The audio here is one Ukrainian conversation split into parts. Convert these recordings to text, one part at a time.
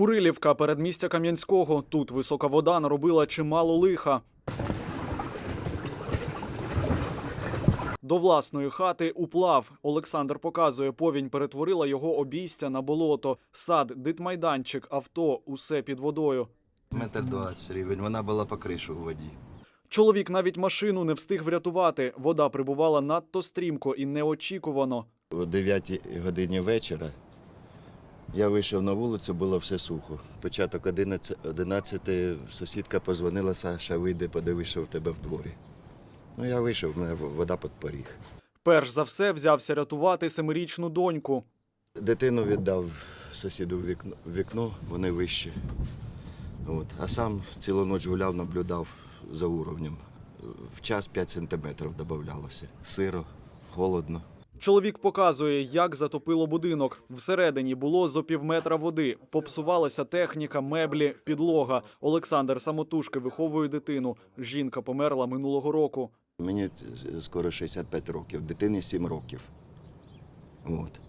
Курилівка, передмістя Кам'янського. Тут висока вода наробила чимало лиха. До власної хати уплав. Олександр показує, повінь перетворила його обійстя на болото, сад, дитмайданчик, авто, усе під водою. Метр двадцять рівень, вона була по кришу у воді. Чоловік навіть машину не встиг врятувати. Вода прибувала надто стрімко і неочікувано. О 9 годині вечора я вийшов на вулицю, було все сухо. Початок 11, 11 сусідка позвонила, Саша, вийди, подивись, що в тебе в дворі. Ну, я вийшов, в мене вода під поріг. Перш за все взявся рятувати семирічну доньку. Дитину віддав сусіду в вікно, вікно вони вищі. От. А сам цілу ніч гуляв, наблюдав за уровнем. В час 5 сантиметрів додавалося. Сиро, холодно. Чоловік показує, як затопило будинок. Всередині було зо півметра води. Попсувалася техніка, меблі, підлога. Олександр самотужки виховує дитину. Жінка померла минулого року. Мені скоро 65 років, дитині 7 років. От.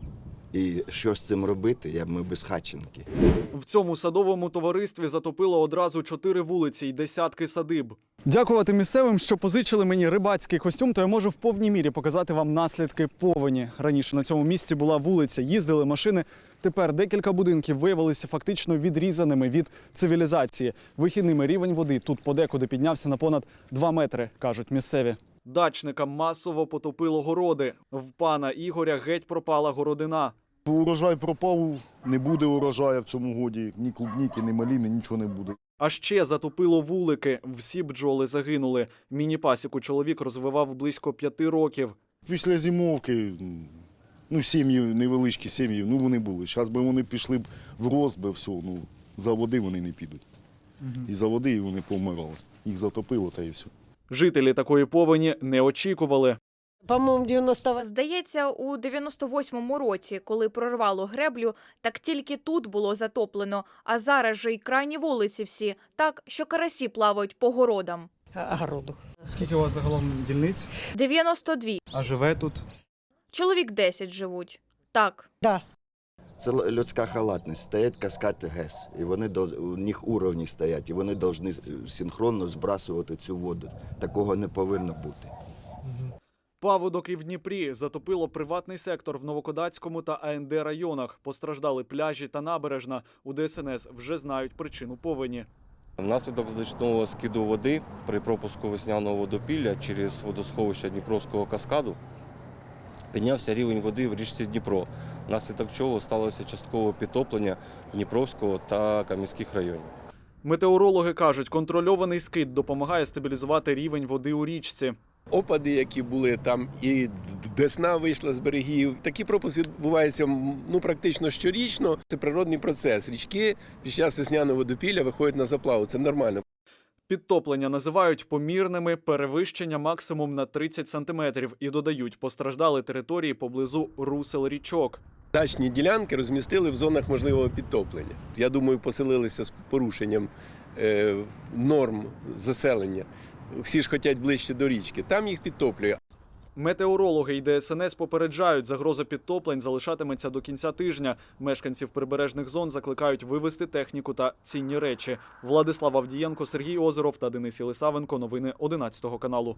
І що з цим робити, я ми без хатченки. В цьому садовому товаристві затопило одразу чотири вулиці й десятки садиб. Дякувати місцевим, що позичили мені рибацький костюм, то я можу в повній мірі показати вам наслідки повені. Раніше на цьому місці була вулиця, їздили машини. Тепер декілька будинків виявилися фактично відрізаними від цивілізації. Вихідними рівень води тут подекуди піднявся на понад 2 метри, кажуть місцеві. Дачникам масово потопило городи. В пана Ігоря геть пропала городина. Урожай пропав, не буде урожаю в цьому годі. Ні клубніки, ні маліни, нічого не буде. А ще затопило вулики. Всі бджоли загинули. Міні-пасіку чоловік розвивав близько п'яти років. Після зимовки, ну, сім'ї, невеличкі сім'ї, ну вони були. Зараз би вони пішли б в рост, би все, ну, за води вони не підуть. І за води вони повмирали. Їх затопило та і все. Жителі такої повені не очікували. По-моєму, 90 Здається, у 98-му році, коли прорвало греблю, так тільки тут було затоплено, а зараз же й крайні вулиці всі, так що карасі плавають по городам. огороду. Скільки у вас загалом дільниць? 92. А живе тут? Чоловік 10 живуть. Так. Да. Це людська халатність. Стоять каскад ГЕС, і вони доз- у них уровні стоять, і вони повинні синхронно збрасувати цю воду. Такого не повинно бути. Паводок і в Дніпрі затопило приватний сектор в Новокодацькому та АНД районах. Постраждали пляжі та набережна. У ДСНС вже знають причину повені. Внаслідок значного скиду води при пропуску весняного водопілля через водосховище Дніпровського каскаду піднявся рівень води в річці Дніпро, внаслідок чого сталося часткове підтоплення Дніпровського та Кам'янських районів. Метеорологи кажуть, контрольований скид допомагає стабілізувати рівень води у річці. Опади, які були там, і десна вийшла з берегів. Такі пропуски відбуваються ну практично щорічно. Це природний процес. Річки під час весняного водопілля виходять на заплаву. Це нормально. Підтоплення називають помірними, перевищення максимум на 30 сантиметрів і додають, постраждали території поблизу русел річок. Дачні ділянки розмістили в зонах можливого підтоплення. Я думаю, поселилися з порушенням е, норм заселення. Всі ж хочуть ближче до річки. Там їх підтоплює. Метеорологи і ДСНС попереджають, загроза підтоплень залишатиметься до кінця тижня. Мешканців прибережних зон закликають вивести техніку та цінні речі. Владислав Авдієнко, Сергій Озеров та Денис Єлисавенко. Новини 11 каналу.